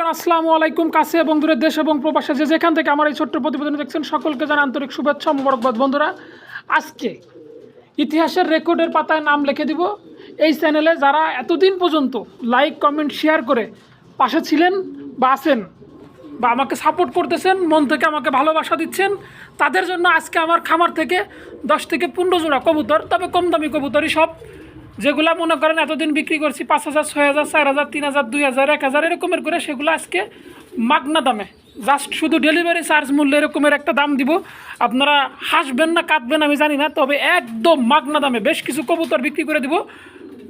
Everyone আসসালামু আলাইকুম, কাছে এবং দূরের দেশ এবং প্রবাসে যে যেখান থেকে আমার এই ছোট্ট প্রতিবেদন দেখছেন, সকলকে জানা আন্তরিক শুভেচ্ছা মোবারকবাদ। বন্ধুরা, আজকে ইতিহাসের রেকর্ডের পাতায় নাম লিখে দিব। এই চ্যানেলে যারা এতদিন পর্যন্ত লাইক, কমেন্ট, শেয়ার করে পাশে ছিলেন বা আছেন বা আমাকে সাপোর্ট করতেছেন, মন থেকে আমাকে ভালোবাসা দিচ্ছেন, তাদের জন্য আজকে আমার খামার থেকে দশ থেকে পনেরো জোড়া কবুতর, তবে কম দামি কবুতরই সব যেগুলা মনে করেন এতদিন বিক্রি করছি পাঁচ হাজার, ছয় হাজার, চার হাজার, তিন হাজার, দুই হাজার, এক হাজার, এরকমের করে সেগুলো আজকে মাগনা দামে। জাস্ট শুধু ডেলিভারি চার্জ মূল্য এরকমের একটা দাম দিব। আপনারা হাসবেন না, কাঁদবেন, আমি জানি না, তবে একদম মাগনা দামে বেশ কিছু কবুতর বিক্রি করে দিব।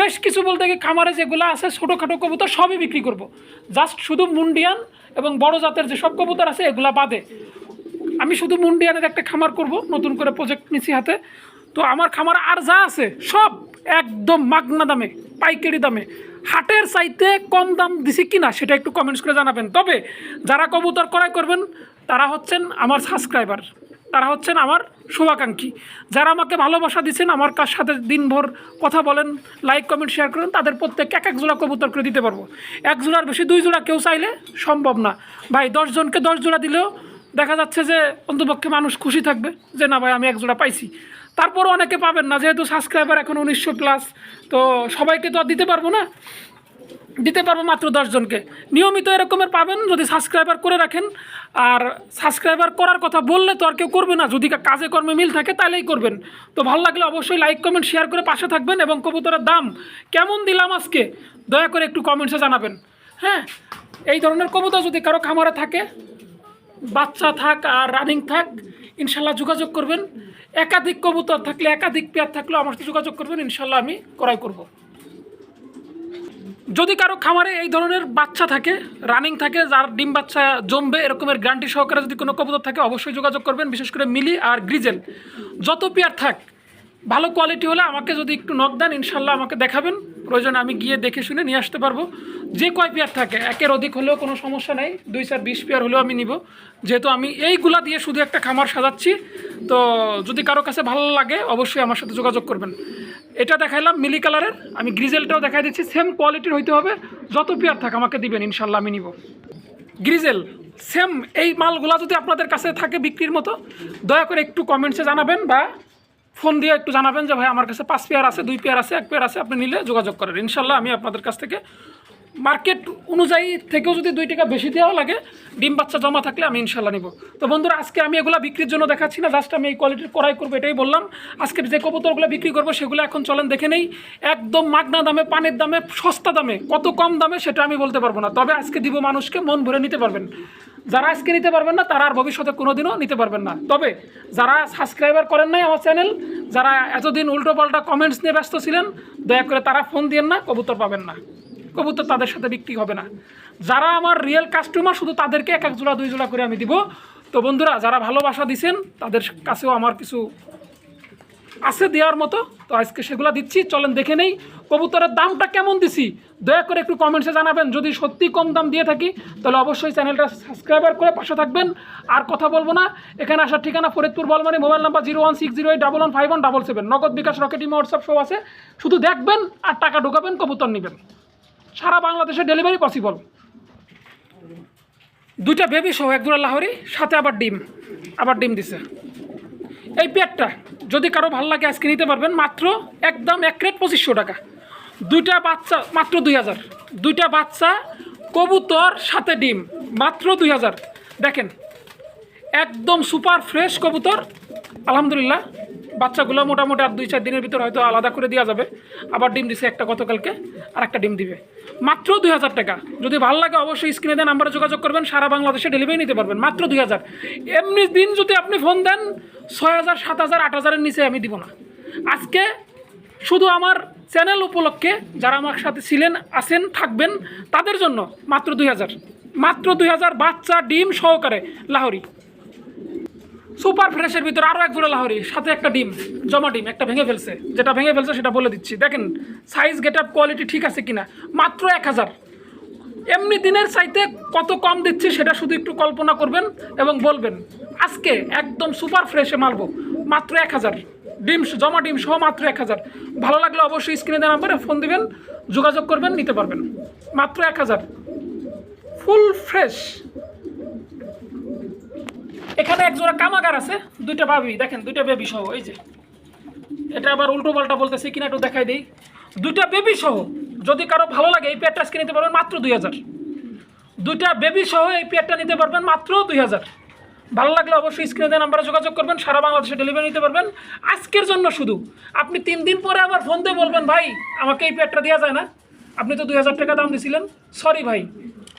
বেশ কিছু বলতে কি খামারে যেগুলো আছে, ছোটোখাটো কবুতর সবই বিক্রি করব। জাস্ট শুধু মুন্ডিয়ান এবং বড় জাতের যে সব কবুতর আছে, এগুলা বাদে। আমি শুধু মুন্ডিয়ানের একটা খামার করব, নতুন করে প্রজেক্ট নিছি হাতে। তো আমার খামার আর যা আছে, সব একদম মাগনা দামে, পাইকারি দামে। হাটের চাইতে কম দাম দিছি কিনা সেটা একটু কমেন্টস করে জানাবেন। তবে যারা কবুতর ক্রয় করবেন, তারা হচ্ছেন আমার সাবস্ক্রাইবার তারা হচ্ছেন আমার শুভাকাঙ্ক্ষী। যারা আমাকে ভালোবাসা দিচ্ছেন আমার কার সাথে দিনভর কথা বলেন লাইক কমেন্ট শেয়ার করেন, তাদের প্রত্যেক এক এক জোড়া কবুতর করে দিতে পারব। এক জোড়ার বেশি দুই জোড়া কেউ চাইলে সম্ভব না। ভাই দশজনকে দশ জোড়া দিলেও দেখা যাচ্ছে যে অন্তপক্ষে মানুষ খুশি থাকবে যে, না ভাই, আমি এক জোড়া পাইছি। তারপরও অনেকে পাবেন না, যেহেতু সাবস্ক্রাইবার এখন উনিশশো প্লাস তো সবাইকে তো আর দিতে পারব না? দিতে পারব মাত্র দশজনকে নিয়মিত এরকমের পাবেন, যদি সাবস্ক্রাইবার করে রাখেন। আর সাবস্ক্রাইবার করার কথা বললে তো আর কেউ করবে না, যদি কাজে কর্মে মিল থাকে তাহলেই করবেন। তো ভালো লাগলে অবশ্যই লাইক কমেন্ট শেয়ার করে পাশে থাকবেন এবং কবুতরের দাম কেমন দিলাম আজকে, দয়া করে একটু কমেন্টসে জানাবেন। হ্যাঁ এই ধরনের কবুতর যদি কারও খামারে থাকে, বাচ্চা থাক আর রানিং থাক, ইনশাল্লাহ যোগাযোগ করবেন। একাধিক কবুতর থাকলে, একাধিক পেয়ার থাকলে আমার সাথে যোগাযোগ করবেন ইনশাল্লাহ আমি ক্রয় করব। যদি কারও খামারে এই ধরনের বাচ্চা থাকে রানিং থাকে, যার ডিম বাচ্চা জমবে, এরকমের গ্যারান্টি সহকারে যদি কোনো কবুতর থাকে, অবশ্যই যোগাযোগ করবেন, বিশেষ করে মিলি আর গ্রিজেল। যত পেয়ার থাক, ভালো কোয়ালিটি হলে আমাকে যদি একটু নক দেন ইনশাল্লাহ আমাকে দেখাবেন। প্রয়োজনে আমি গিয়ে দেখে শুনে নিয়ে আসতে পারব। যে কয় পেয়ার থাকে, একের অধিক হলেও কোনো সমস্যা নেই। দুই চার বিশ পেয়ার হলেও আমি নিব। যেহেতু আমি এইগুলা দিয়ে শুধু একটা খামার সাজাচ্ছি, তো যদি কারও কাছে ভালো লাগে অবশ্যই আমার সাথে যোগাযোগ করবেন। এটা দেখাইলাম মিলি কালারের, আমি গ্রিজেলটাও দেখাই দিচ্ছি, সেম কোয়ালিটির হইতে হবে, যত পেয়ার থাক আমাকে দিবেন ইনশাল্লাহ আমি নিব। গ্রিজেল, সেম এই মালগুলা যদি আপনাদের কাছে থাকে বিক্রির মতো, দয়া করে একটু কমেন্টসে জানাবেন বা ফোন দিয়ে একটু জানাবেন যে, ভাই, আমার কাছে পাঁচ পেয়ার আছে, দুই পেয়ার আছে, এক পেয়ার আছে, আপনি নিলে যোগাযোগ করেন। ইনশাল্লাহ আমি আপনাদের কাছ থেকে মার্কেট অনুযায়ী থেকেও যদি দুই টাকা বেশি দেওয়া লাগে, ডিম বাচ্চা জমা থাকলে আমি ইনশাল্লাহ নিব। তো বন্ধুরা, আজকে আমি এগুলো বিক্রির জন্য দেখাচ্ছি না, জাস্ট আমি এই কোয়ালিটির করাই করব, এটাই বললাম। আজকে যে কবুতরগুলো বিক্রি করব, সেগুলো এখন চলেন দেখে নেই। একদম মাগনা দামে, পানির দামে, সস্তা দামে, কত কম দামে সেটা আমি বলতে পারব না। তবে আজকে দিব মানুষকে মন ভরে নিতে পারবেন। যারা আজকে নিতে পারবেন না, তারা আর ভবিষ্যতে কোনোদিনও নিতে পারবেন না। তবে যারা সাবস্ক্রাইবার করেন নাই আমার চ্যানেল, যারা এতদিন উল্টো পাল্টা কমেন্টস নিয়ে ব্যস্ত ছিলেন, দয়া করে তারা ফোন দিয়েন না, কবুতর পাবেন না। কবুতর তাদের সাথে বিক্রি হবে না। যারা আমার রিয়েল কাস্টমার শুধু তাদেরকে এক এক জোড়া, দুই জোড়া করে আমি দিব। তো বন্ধুরা, যারা ভালোবাসা দিছেন, তাদের কাছেও আমার কিছু আছে দেওয়ার মতো। তো আজকে সেগুলো দিচ্ছি। চলেন দেখে নেই কবুতরের দামটা কেমন দিছি। দয়া করে একটু কমেন্টসে জানাবেন। যদি সত্যি কম দাম দিয়ে থাকি, তাহলে অবশ্যই চ্যানেলটা সাবস্ক্রাইবার করে পাশে থাকবেন। আর কথা বলব না, এখানে আসার ঠিকানা Faridpur Balmari, mobile number zero one six zero eight double one five one double seven Nagad bKash Rocket WhatsApp সব আছে। শুধু দেখবেন আর টাকা ঢোকাবেন, কবুতর নেবেন। সারা বাংলাদেশে ডেলিভারি পসিবল দুইটা বেবি সহ, এক দুটা লাহরি, সাথে আবার ডিম। আবার ডিম দিছে। এই পেয়ারটা যদি কারও ভালো লাগে আজকে নিতে পারবেন, মাত্র একদম এক রেট পঁচিশশো টাকা। দুইটা বাচ্চা, মাত্র দুই হাজার। দুইটা বাচ্চা, কবুতর, সাথে ডিম, মাত্র দুই হাজার। দেখেন, একদম সুপার ফ্রেশ কবুতর। আলহামদুলিল্লাহ, বাচ্চাগুলো মোটামুটি আর দুই চার দিনের ভিতর হয়তো আলাদা করে দেওয়া যাবে। আবার ডিম দিছে একটা গতকালকে, আর একটা ডিম দিবে। মাত্র দুই হাজার টাকা। যদি ভালো লাগে অবশ্যই স্ক্রিনে দেন নাম্বারে যোগাযোগ করবেন, সারা বাংলাদেশে ডেলিভারি নিতে পারবেন। মাত্র দুই হাজার। এমনি দিন যদি আপনি ফোন দেন, ছয় হাজার, সাত হাজার, আট হাজারের নিচে আমি দিব না। আজকে শুধু আমার চ্যানেল উপলক্ষে যারা আমার সাথে ছিলেন, আছেন, থাকবেন, তাদের জন্য মাত্র দুই হাজার। মাত্র দুই হাজার বাচ্চা, ডিম সহকারে লাহরি। সুপার ফ্রেশের ভিতরে আরও এক জোড়া লাহরি, সাথে একটা ডিম, জমা ডিম, একটা ভেঙে ফেলছে। যেটা ভেঙে ফেলছে সেটা বলে দিচ্ছি। দেখেন সাইজ গেট আপ কোয়ালিটি ঠিক আছে কিনা? মাত্র এক হাজার। এমনি দিনের চাইতে কত কম দিচ্ছি সেটা শুধু একটু কল্পনা করবেন এবং বলবেন, আজকে একদম সুপার ফ্রেশে মালবো মাত্র এক হাজার। ডিম, জমা ডিম সহ মাত্র এক হাজার। ভালো লাগলে অবশ্যই স্ক্রিনে দেওয়া নাম্বারে ফোন দিবেন, যোগাযোগ করবেন, নিতে পারবেন। মাত্র এক হাজার। ফুল ফ্রেশ এখানে এক জোড়া কামাগার আছে, দুইটা ভাবি, দেখেন, দুইটা বেবি সহ, এই যে। এটা আবার উল্টো পাল্টা বলতেছে, কিনা একটু দেখাই দিই। দুইটা বেবি সহ, যদি কারও ভালো লাগে, এই পেয়ারটা আজকে নিতে পারবেন মাত্র দুই হাজার। দুইটা বেবি সহ, এই পেয়ারটা নিতে পারবেন মাত্র দুই হাজার। ভালো লাগলে অবশ্যই স্ক্রিনে নাম্বারে যোগাযোগ করবেন, সারা বাংলাদেশে ডেলিভারি নিতে পারবেন। আজকের জন্য শুধু, আপনি তিন দিন পরে আবার ফোন দিয়ে বলবেন, ভাই, আমাকে এই পেয়ারটা দেওয়া যায় না। আপনি তো দুই হাজার টাকা দাম দিয়েছিলেন সরি ভাই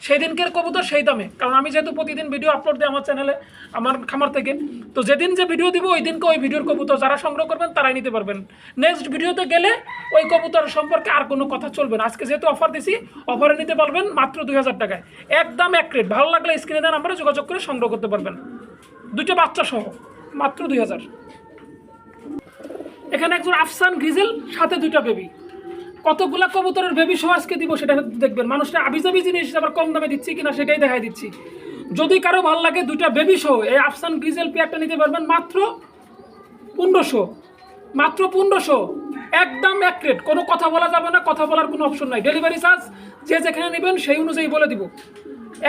সেই দিনকের কবুতর সেই দামে। কারণ আমি যেহেতু প্রতিদিন ভিডিও আপলোড দিই আমার চ্যানেলে আমার খামার থেকে। তো যেদিন যে ভিডিও দিব, ওই দিনকে ওই ভিডিওর কবুতর যারা সংগ্রহ করবেন, তারাই নিতে পারবেন। নেক্সট ভিডিওতে গেলে ওই কবুতর সম্পর্কে আর কোনো কথা চলবে না। আজকে যেহেতু অফার দিছি অফারে নিতে পারবেন মাত্র দুই হাজার টাকায়। একদম এক রেট ভালো লাগলে স্ক্রিনে দেওয়া নাম্বারে যোগাযোগ করে সংগ্রহ করতে পারবেন। দুটো বাচ্চা সহ, মাত্র দুই হাজার। এখানে একজন আফসান গ্রিজেল সাথে দুইটা বেবি কতগুলা কবুতরের বেবি সহ আজকে দিব সেটা দেখবেন। মানুষটা আবিজাবি জিনিস আবার কম দামে দিচ্ছি কিনা সেটাই দেখাই দিচ্ছি। যদি কারও ভালো লাগে দুইটা বেবি সহ এই আফসান গ্রিজেল পেয়ারটা নিতে পারবেন মাত্র পনেরোশো। মাত্র পনেরোশো। একদম এক কোনো কথা বলা যাবে না, কথা বলার কোনো অপশন নাই। ডেলিভারি চার্জ যে যেখানে নেবেন সেই অনুযায়ী বলে দিব।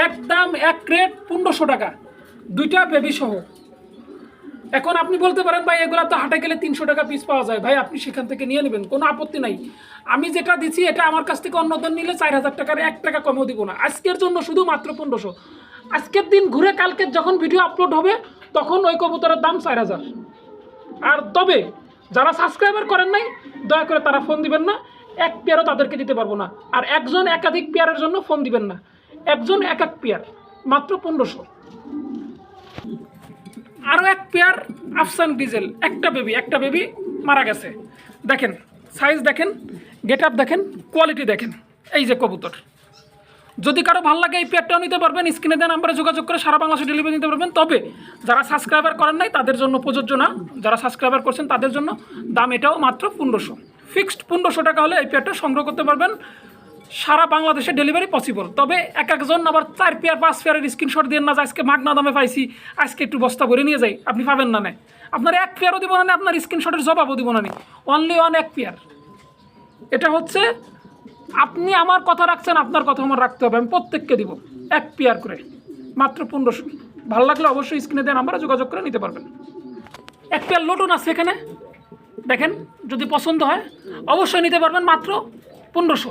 একদম এক পনেরোশো টাকা। দুইটা বেবি সহ এখন আপনি বলতে পারেন, ভাই, এগুলো তো হাটে গেলে তিনশো টাকা পিস পাওয়া যায়। ভাই, আপনি সেখান থেকে নিয়ে নেবেন, কোনো আপত্তি নাই। আমি যেটা দিচ্ছি এটা আমার কাছ থেকে অন্যদের নিলে চার হাজার টাকার এক টাকা কমেও দিব না। আজকের জন্য শুধু মাত্র পনেরোশো। আজকের দিন ঘুরে কালকে যখন ভিডিও আপলোড হবে, তখন ওই কবুতরের দাম চার হাজার। আর তবে, যারা সাবস্ক্রাইবার করেন নাই, দয়া করে তারা ফোন দিবেন না। এক পেয়ারও তাদেরকে দিতে পারব না। আর একজন একাধিক পেয়ারের জন্য ফোন দিবেন না। একজন এক এক পেয়ার, মাত্র পনেরোশো। আরও এক পেয়ার আফসান ডিজেল, একটা বেবি একটা বেবি মারা গেছে। দেখেন সাইজ দেখেন গেট আপ দেখেন কোয়ালিটি দেখেন, এই যে কবুতর। যদি কারও ভালো লাগে এই পেয়ারটাও নিতে পারবেন স্ক্রিনে দেন নাম্বারে যোগাযোগ করে সারা বাংলাদেশে ডেলিভারি নিতে পারবেন। তবে যারা সাবস্ক্রাইবার করেন নাই, তাদের জন্য প্রযোজ্য না। যারা সাবস্ক্রাইবার করছেন, তাদের জন্য দাম এটাও মাত্র পনেরোশো। ফিক্সড পনেরোশো টাকা হলে এই পেয়ারটা সংগ্রহ করতে পারবেন। সারা বাংলাদেশে ডেলিভারি পসিবল তবে এক একজন আবার চার পেয়ার পাঁচ পেয়ারের স্ক্রিনশট দিয়ে না যে আজকে মাগনা দামে পাইছি, আজকে একটু বস্তা ভরে নিয়ে যাই। আপনি পাবেন না নেয় আপনার এক পেয়ারও দিব না আপনার স্ক্রিনশটের জবাবও দিব না অনলি ওয়ান এক পেয়ার এটা হচ্ছে, আপনি আমার কথা রাখছেন, আপনার কথা আমার রাখতে হবে। আমি প্রত্যেককে দিব এক পেয়ার করে। মাত্র পনেরোশো। ভালো লাগলে অবশ্যই স্ক্রিনে দেওয়া নাম্বারে যোগাযোগ করে নিতে পারবেন। এক পেয়ার লোটন আছে এখানে। দেখেন, যদি পছন্দ হয়, অবশ্যই নিতে পারবেন মাত্র পনেরোশো।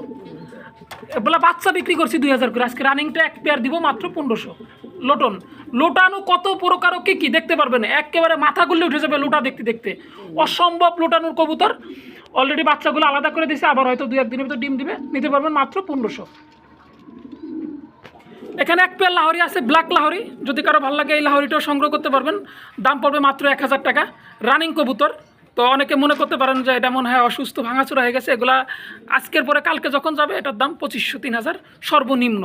বলে বাচ্চা বিক্রি করছি দুই হাজার করে। আজকে রানিংটা এক পেয়ার দিব মাত্র পনেরোশো। লোটন, লোটানো কত প্রকার কি কি দেখতে পারবেন? একেবারে মাথা গুলে উঠে যাবে লোটা দেখতে দেখতে। অসম্ভব লোটানোর কবুতর। অলরেডি বাচ্চাগুলো আলাদা করে দিয়েছে আবার হয়তো দুই একদিনের ভিতর ডিম দিবে। নিতে পারবেন মাত্র পনেরোশো। এখানে এক পেয়ার লাহরি আছে ব্ল্যাক লাহরি। যদি কারও ভালো লাগে এই লাহরিটাও সংগ্রহ করতে পারবেন। দাম পড়বে মাত্র এক হাজার টাকা। রানিং কবুতর। তো অনেকে মনে করতে পারেন যে এটা মনে হয় অসুস্থ, ভাঙাচোরা হয়ে গেছে, এগুলা আজকের পরে কালকে যখন যাবে, এটার দাম পঁচিশশো, তিন হাজার সর্বনিম্ন।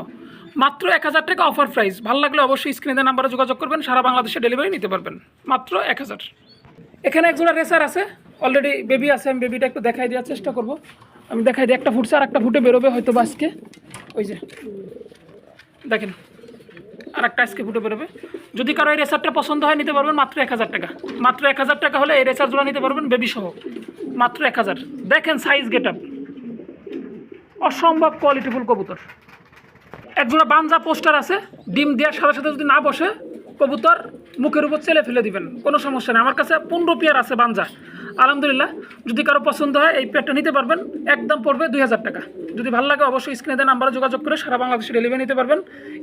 মাত্র এক হাজার টাকা অফার প্রাইস ভালো লাগলে অবশ্যই স্ক্রিনে নাম্বারে যোগাযোগ করবেন, সারা বাংলাদেশে ডেলিভারি নিতে পারবেন। মাত্র এক হাজার। এখানে একজোড়া রেসার আছে। অলরেডি বেবি আছে, আমি বেবিটা একটু দেখাই দেওয়ার চেষ্টা করব। আমি দেখাই দিই, একটা ফুটছে আর একটা ফুটে বেরোবে হয়তো বা আজকে। ওই যে, দেখেন। আর একটা আজকে ফুটে বেরোবে। যদি কারও এই রেসারটা পছন্দ হয়, নিতে পারবেন মাত্র এক হাজার টাকা। মাত্র এক হাজার টাকা হলে এই রেসার জোড়া নিতে পারবেন বেবি সহ। মাত্র এক হাজার। দেখেন সাইজ গেট আপ অসম্ভব কোয়ালিটিফুল কবুতর। একজোড়া বানজা পোস্টার আছে, ডিম দেওয়ার সাথে সাথে যদি না বসে কবুতর মুখের উপর চেলে ফেলে দিবেন, কোনো সমস্যা নেই। আমার কাছে পনেরো পেয়ার আছে বানজা আলহামদুলিল্লাহ, যদি কারও পছন্দ হয়, এই পেয়ারটা নিতে পারবেন। একদম পড়বে দুই হাজার টাকা। যদি ভালো লাগে, অবশ্যই স্ক্রিনে দেওয়া নাম্বারে যোগাযোগ করে সারা বাংলাদেশে ডেলিভারি নিতে পারবেন।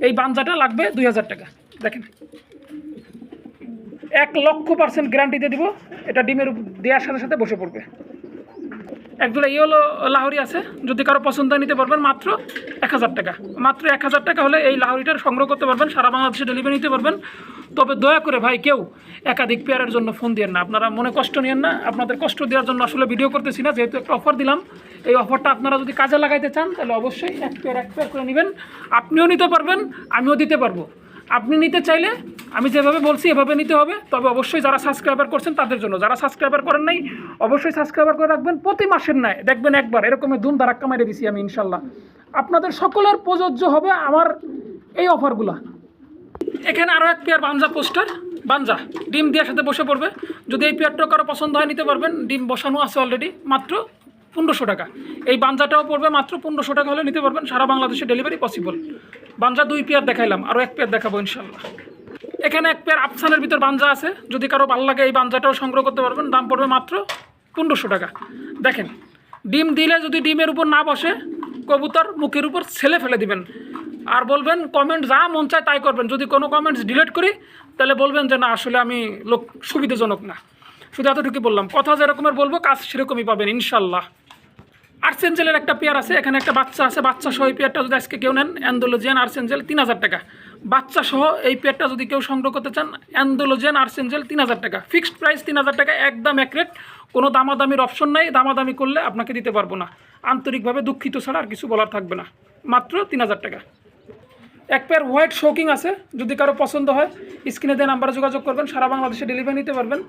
এই বানজাটা লাগবে দুই হাজার টাকা। দেখেন। এক লক্ষ পার্সেন্ট গ্যারান্টিতে দিব। এটা ডিমের দেওয়ার সাথে সাথে বসে পড়বে। একজোড়া ইয়েলো লাহরি আছে। যদি কারও পছন্দ নিতে পারবেন। মাত্র এক হাজার টাকা। মাত্র এক হাজার টাকা হলে এই লাহরিটার সংগ্রহ করতে পারবেন, সারা বাংলাদেশে ডেলিভারি নিতে পারবেন। তবে দয়া করে ভাই, কেউ একাধিক পেয়ারের জন্য ফোন দিয়েন না। আপনারা মনে কষ্ট নিয়েন না, আপনাদের কষ্ট দেওয়ার জন্য আসলে ভিডিও করতেছি না। যেহেতু একটা অফার দিলাম, এই অফারটা আপনারা যদি কাজে লাগাইতে চান, তাহলে অবশ্যই এক পেয়ার এক পেয়ার করে নেবেন। আপনিও নিতে পারবেন, আমিও দিতে পারব। আপনি নিতে চাইলে, আমি যেভাবে বলছি, এভাবে নিতে হবে। তবে অবশ্যই যারা সাবস্ক্রাইবার করছেন, তাদের জন্য। যারা সাবস্ক্রাইবার করেন নাই, অবশ্যই সাবস্ক্রাইবার করে রাখবেন। প্রতি মাসের ন্যায়। দেখবেন একবার এরকমের ধুম ধারাক্কা মেরে দিছি আমি, ইনশাল্লাহ। আপনাদের সকলের প্রযোজ্য হবে আমার এই অফারগুলা। এখানে আরও এক পেয়ার বাঞ্জা পোস্টার। বাঞ্জা, ডিম দেওয়ার সাথে বসে পড়বে। যদি এই পেয়ারটা কারও পছন্দ হয়, নিতে পারবেন। ডিম বসানো আছে অলরেডি মাত্র পনেরোশো টাকা। এই বাঞ্জাটাও পড়বে মাত্র পনেরোশো টাকা হলে নিতে পারবেন। সারা বাংলাদেশে ডেলিভারি পসিবল বাঞ্জা দুই পেয়ার দেখাইলাম আরও এক পেয়ার দেখাবো ইনশাল্লাহ এখানে এক পেয়ার আফসানের ভিতর বাঞ্জা আছে। যদি কারও ভালো লাগে এই বাঞ্জাটাও সংগ্রহ করতে পারবেন। দাম পড়বে মাত্র পনেরোশো টাকা। দেখেন, ডিম দিলে যদি ডিমের উপর না বসে কবুতর মুখের উপর ছেলে ফেলে দিবেন। আর বলবেন কমেন্ট যা মন চায় তাই করবেন। যদি কোনো কমেন্টস ডিলিট করি, তাহলে বলবেন যে, না, আসলে আমি লোক সুবিধাজনক না। শুধু এতটুকু বললাম। কথা যেরকমের বলব, কাজ সেরকমই পাবেন, ইনশাল্লাহ। আর্সেঞ্জেলের একটা পেয়ার আছে, এখানে একটা বাচ্চা আছে বাচ্চা সহ এই পেয়ারটা যদি আজকে কেউ নেন অ্যান্ডোলোজেন আর্সেঞ্জেল তিন হাজার টাকা। বাচ্চা সহ এই পেয়ারটা যদি কেউ সংগ্রহ করতে চান অ্যান্ডোলোজেন আর্সেঞ্জেল তিন হাজার টাকা। ফিক্সড প্রাইস তিন হাজার টাকা, একদম এক কোনো দামাদামির অপশন নাই, দামাদামি করলে আপনাকে দিতে পারব না। আন্তরিকভাবে দুঃখিত ছাড়া আর কিছু বলার থাকবে না। মাত্র তিন হাজার টাকা। এক পেয়ার হোয়াইট শোকিং আছে, যদি কারও পছন্দ হয়, স্ক্রিনে দিয়ে নাম্বারে যোগাযোগ করবেন, সারা বাংলাদেশে ডেলিভারি নিতে পারবেন।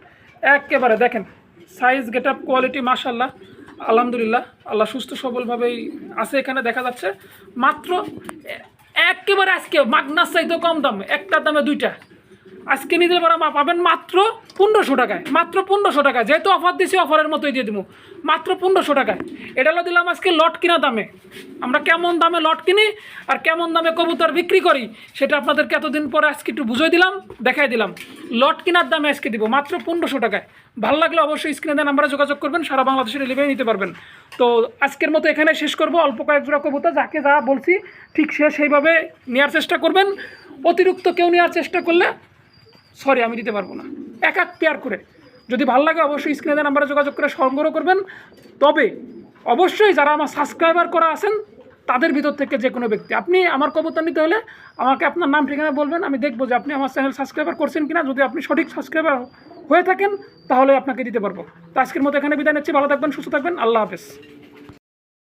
একেবারে দেখেন সাইজ গেট আপ কোয়ালিটি মাশাল্লাহ আলহামদুলিল্লাহ, আল্লাহ সুস্থ সবলভাবেই আছে এখানে, দেখা যাচ্ছে। মাত্র একেবারে আজকে মাগনার চাইতে কম দাম, একটা দামে দুইটা। আজকে নিতে পারা পাবেন মাত্র পনেরোশো টাকায়, মাত্র পনেরোশো টাকায়। যেহেতু অফার দিছি অফারের মতোই দিয়ে দিব। মাত্র পনেরোশো টাকায়। এটা হলো দিলাম আজকে লট কিনা দামে। আমরা কেমন দামে লট কিনি আর কেমন দামে কবুতর বিক্রি করি, সেটা আপনাদেরকে এতদিন পরে আজকে একটু বুঝিয়ে দিলাম, দেখাই দিলাম। লট কেনার দামে আজকে দিব, মাত্র পনেরোশো টাকায়। ভালো লাগলে অবশ্যই স্ক্রিনে দেন আমরা যোগাযোগ করবেন, সারা বাংলাদেশে ডেলিভারি নিতে পারবেন। তো আজকের মতো এখানে শেষ করব। অল্প কয়েক জোড়া কবুতর, যাকে যা বলছি, ঠিক সে সেইভাবে নেওয়ার চেষ্টা করবেন। অতিরিক্ত কেউ নেওয়ার চেষ্টা করলে সরি আমি দিতে পারব না। এক এক পেয়ার করে। যদি ভালো লাগে অবশ্যই স্ক্রিনে নাম্বারে যোগাযোগ করে সংগ্রহ করবেন। তবে অবশ্যই যারা আমার সাবস্ক্রাইবার করা আছেন, তাদের ভিতর থেকে যে কোনো ব্যক্তি। আপনি আমার কবুতর নিতে হলে আমাকে আপনার নাম, ঠিকানা বলবেন, আমি দেখব যে আপনি আমার চ্যানেল সাবস্ক্রাইবার করছেন কিনা। যদি আপনি সঠিক সাবস্ক্রাইবার হয়ে থাকেন, তাহলে আপনাকে দিতে পারব। তো আজকের মতো এখানে বিদায় নিচ্ছি। ভালো থাকবেন, সুস্থ থাকবেন। আল্লাহ হাফেজ।